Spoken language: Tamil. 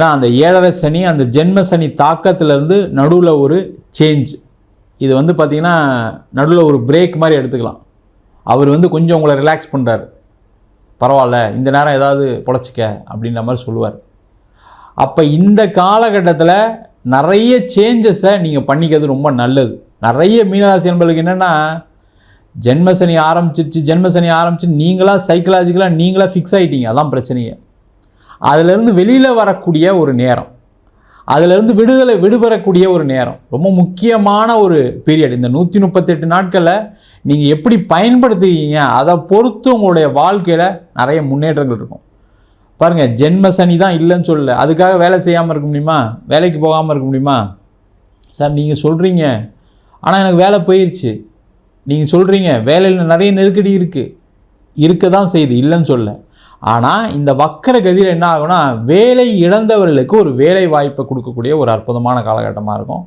ஏன்னா அந்த ஏழரை சனி அந்த ஜென்ம சனி தாக்கத்திலேருந்து நடுவில் ஒரு சேஞ்ச் இது வந்து பார்த்திங்கன்னா நடுவில் ஒரு பிரேக் மாதிரி எடுத்துக்கலாம். அவர் வந்து கொஞ்சம் உங்களை ரிலாக்ஸ் பண்ணுறாரு பரவாயில்ல இந்த நேரம் ஏதாவது பொழைச்சிக்க அப்படின்ற மாதிரி சொல்லுவார். அப்போ இந்த காலகட்டத்தில் நிறைய சேஞ்சஸை நீங்கள் பண்ணிக்கிறது ரொம்ப நல்லது. நிறைய மீனராசி என்பதுக்கு என்னென்னா ஜென்மசனி ஆரம்பிச்சிருச்சு ஜென்மசனி ஆரம்பிச்சு நீங்களாக சைக்கலாஜிக்கலாக நீங்களாக ஃபிக்ஸ் ஆகிட்டீங்க அதான் பிரச்சனையை. அதிலிருந்து வெளியில் வரக்கூடிய ஒரு நேரம். அதிலிருந்து விடுதலை விடுபெறக்கூடிய ஒரு நேரம். ரொம்ப முக்கியமான ஒரு பீரியட் இந்த நூற்றி முப்பத்தெட்டு நாட்களை நீங்கள் எப்படி பயன்படுத்துவீங்க அதை பொறுத்து உங்களுடைய வாழ்க்கையில் நிறைய முன்னேற்றங்கள் இருக்கும். பாருங்கள் ஜென்ம சனி தான் இல்லைன்னு சொல்லல. அதுக்காக வேலை செய்யாமல் இருக்க முடியுமா? வேலைக்கு போகாமல் இருக்க முடியுமா? சார் நீங்கள் சொல்கிறீங்க ஆனால் எனக்கு வேலை போயிடுச்சு நீங்கள் சொல்கிறீங்க வேலையில் நிறைய நெருக்கடி இருக்குது இருக்க தான் செய்யுது இல்லைன்னு சொல்ல. ஆனால் இந்த வக்கர கதியில் என்ன ஆகும்னா வேலை இழந்தவர்களுக்கு ஒரு வேலை வாய்ப்பை கொடுக்கக்கூடிய ஒரு அற்புதமான காலகட்டமாக இருக்கும்.